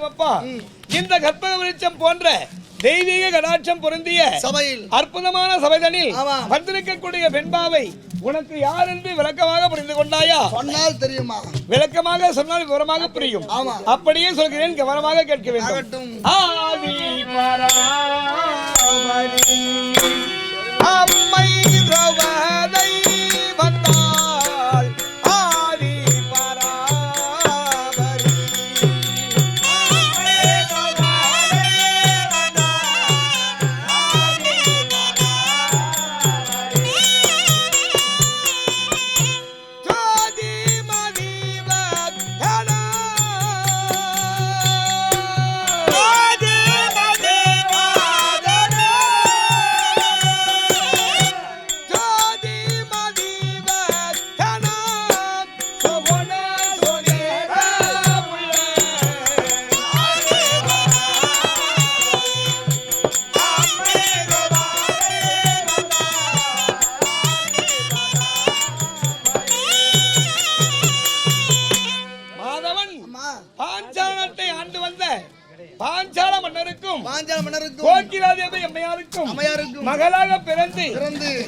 இருந்திருக்க வேண்டும் அப்பா இந்த கற்பக விருட்சம் போன்ற தெய்வீக கடாட்சம் பொருந்திய சபையில். அற்புதமான சபைதனில். வந்திருக்கக்கூடிய பெண்பாவை உனக்கு யார் என்று விளக்கமாக புரிந்து கொண்டாயா? சொன்னால் தெரியுமா? விளக்கமாக சொன்னால் விவரமாக புரியும். அப்படியே சொல்கிறேன் கவனமாக கேட்க வேண்டும். ஆதி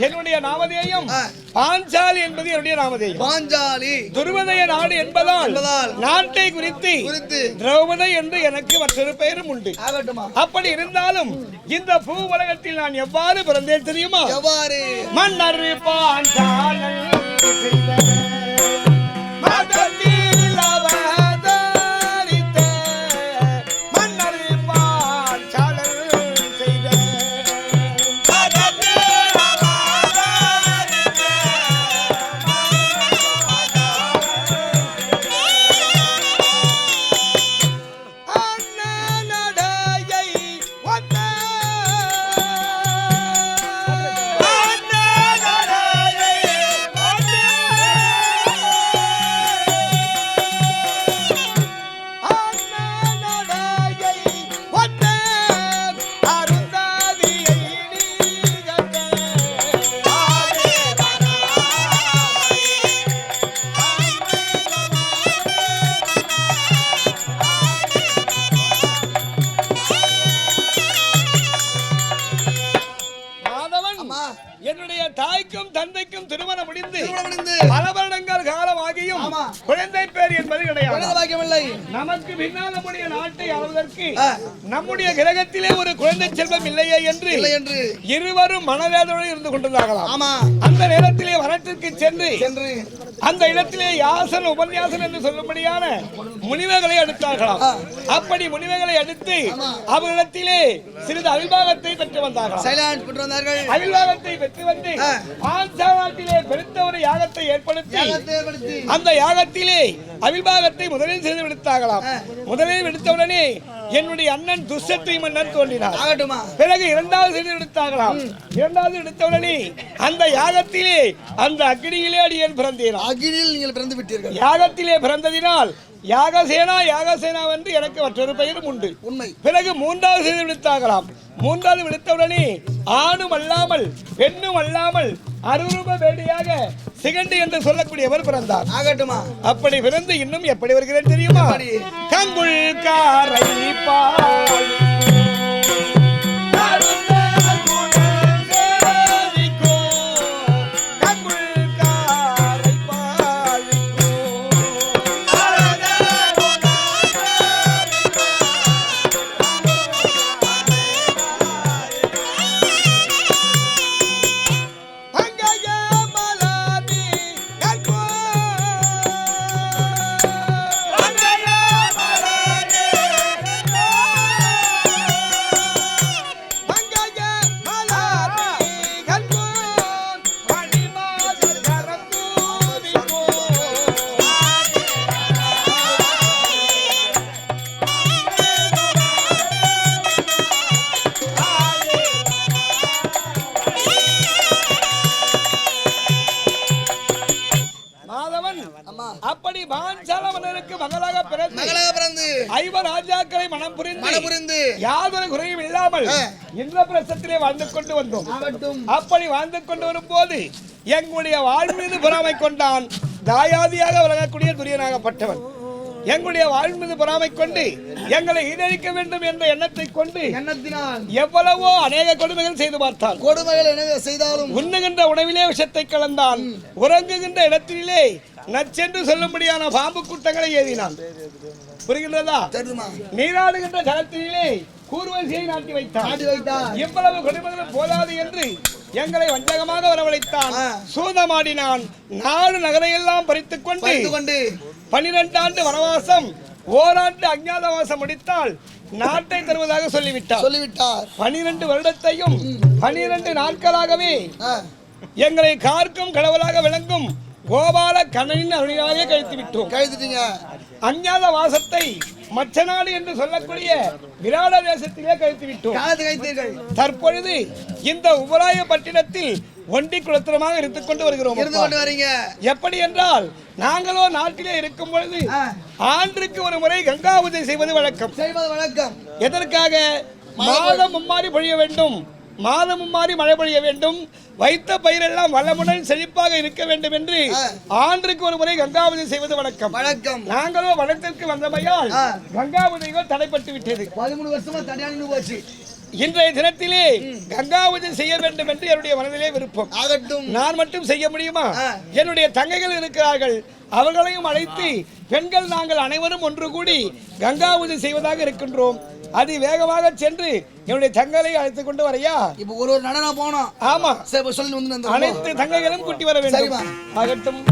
என்னுடைய நாமதேயம். பாஞ்சாலி என்பது என்னுடைய நாமதேயம். பாஞ்சாலி. துருவதய நாடு என்பதால் நாட்டை குறித்து திரௌபதி என்று எனக்கு மற்றொரு பெயரும் உண்டு. அப்படி இருந்தாலும் இந்த பூ உலகத்தில் நான் எவ்வாறு பிறந்தேன் தெரியுமா? எவ்வாறு? மன்னர் பாஞ்சாலன் நமக்கு பின்னால் நம்முடைய நாட்டை ஆளுவதற்கு ஆ. நம்முடைய கிரகத்திலே ஒரு குழந்தை செல்வம் இல்லையே என்று இருவரும் மனவேதனோடு இருந்து கொண்டிருந்தார்களாம். ஆமா. அந்த நேரத்திலே வரட்டிற்கு சென்று சென்று அந்த இடத்திலே யாசன் உபன்யாசன் என்று சொல்லும்படியான முனிவர்களை எடுத்தார்களாம். அப்படி முனிவர்களை எடுத்து அவர்களிடத்திலே சிறிது அவிபாகத்தை பெற்று வந்தார்கள். அவில்வாகத்தை பெற்று வந்து ஆ. பாஞ்சாலத்திலே பெருத்த ஒரு யாகத்தை ஏற்படுத்தி அந்த யாகத்திலே அவில்வாகத்தை முதலில் செய்து விடுத்தாகலாம் முதலில் விடுத்தவுடனே என்னுடைய அண்ணன் துஷ்சத்தை மன்னன் தோன்றினார். ஆகட்டுமா? பிறகு இரண்டாவது எடுத்தாகலாம் இரண்டாவது எடுத்தவுடனே அந்த யாகத்திலே அந்த அக்னியிலே அடியேன் பிறந்தேன். அகிலில் நீங்கள் பிறந்து விட்டீர்கள். யாகத்திலே பிறந்ததினால் யாகசேனா யாகசேனா என்று எனக்கு மற்றொரு பெயரும் உண்டு. உண்மை. பிறகு மூன்றாவது செய்து விடுத்தாகலாம் மூன்றாவது விடுத்தவுடனே ஆணும் அல்லாமல் பெண்ணும் அல்லாமல் அருரூப வேடியாக சிகண்டி என்று சொல்லக்கூடியவர் பிறந்தார். ஆகட்டுமா? அப்படி பிறந்து இன்னும் எப்படி வருகிறேன் தெரியுமா? கங்குள் காரை பால் இந்திரபிரசத்திலே வாழ்ந்து கொண்டு வந்தோம். அப்படி வாழ்ந்து கொண்டு வரும்போது எங்களுடைய வாழ் மீது பொறாமை கொண்டான் தாயாதியாக விளங்கக்கூடிய துரியனாகப்பட்டவன். எங்களுடைய வாழ் மீது பொறாமை கொண்டு எங்களை ஈடழிக்க வேண்டும் என்ற எண்ணத்தை கொண்டு எவ்வளவோ அநேக கொடுமைகள் செய்து பார்த்தான் கொடுமைகள் என்ன செய்தாலும் உண்ணுகின்ற உணவிலே விஷத்தை கலந்தான் உறங்குகின்ற இடத்திலே நச்சென்று சொல்லும்படியான பாம்பு கூட்டங்களை ஏதினான் புரிகின்றதா நீராடுகின்ற ஜலத்திலே கூர்வரிசையை நாட்டி வைத்தான். வைத்தார் இவ்வளவு கொடுமைகளும் போதாது என்று எங்களை வஞ்சகமாக வரவழைத்தான். சூதமாடினான். நாலு நகரையெல்லாம் பறித்துக் கொண்டு பனிரெண்டு ஆண்டு வனவாசம் ஓராண்டு அஞ்ஞாதவாசம் முடித்தால் நாட்டை தருவதாக சொல்லிவிட்டார். சொல்லிவிட்டார். பனிரெண்டு வருடத்தையும் பனிரெண்டு நாட்களாகவே எங்களை கார்க்கும் கடவுளாக விளங்கும் கோபால கண்ணனின் அருளினாலே கழித்து விட்டோம் கழுத்துட்டீங்க. அஞ்ஞாத வாசத்தை மச்ச நாடு என்று சொல்லக்கூடிய விராட தேசத்திலே கழித்து விட்டோம். தற்பொழுது இந்த உபராய பட்டினத்தில் ஒண்டி குளத்திரமாக கொண்டு வருகிறோம் இருந்து. கொண்டு வரீங்க. எப்படி என்றால் நாங்களோ நாட்டிலே இருக்கும் பொழுது ஆண்டுக்கு ஒரு முறை கங்கா பூஜை செய்வது வழக்கம். செய்வது வழக்கம். எதற்காக? மாதம் மும்மாறி பொழிய வேண்டும். மாதம் மும்மாறி மழை பொழிய வேண்டும். வைத்த பயிரெல்லாம் வளமுடன் செழிப்பாக இருக்க வேண்டும் என்று. ஆண்டுக்கு ஒரு முறை கங்காபதி செய்வது வழக்கம் வழக்கம் நாங்களோ வனத்திற்கு வந்தமையால் ஆ. கங்காபதிகள் தடைப்பட்டு விட்டது. பதிமூணு வருஷமா தனியாக போச்சு. இன்றைய தினத்திலே கங்காபதி செய்ய வேண்டும் என்று என்னுடைய மனதிலே விருப்பம். ஆகட்டும். நான் மட்டும் செய்ய முடியுமா. என்னுடைய தங்கைகள் இருக்கிறார்கள். அவர்களையும் அழைத்து பெண்கள் நாங்கள் அனைவரும் ஒன்று கூடி கங்காபூஜை செய்வதாக இருக்கின்றோம். அதி வேகமாக சென்று என்னுடைய தங்களை அழைத்துக் கொண்டு வரையா? இப்ப ஒரு ஒரு நடனம் போனோம் ஆமா. சொல்லி வந்து. அனைத்து தங்கைகளும் கூட்டி வர வேண்டும். ஆகட்டும்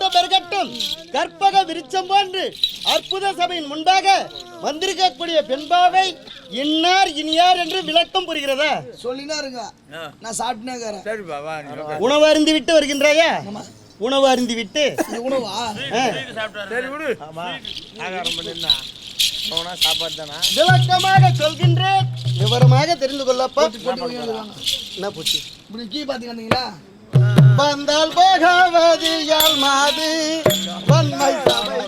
மீண்டும் பெருகட்டும். கற்பக விருச்சம் போன்று அற்புத சபையின் முன்பாக வந்திருக்கக்கூடிய பெண்பாவை இன்னார் இனியார் என்று விளக்கம் புரிகிறதா? சொல்லினா இருங்க நான் சாப்பிட்டுனே இருக்கிறேன் உணவு அருந்தி விட்டு வருகின்றாயா உணவு அருந்தி விட்டு இது உணவா விளக்கமாக சொல்கின்றேன். விவரமாக தெரிந்து கொள்ளப்பா. என்ன பூச்சி? இப்படி கீ பாத்துக்கிட்டீங்களா வந்தால் பகவதியால் யாழ் மாது. வன்மை சபை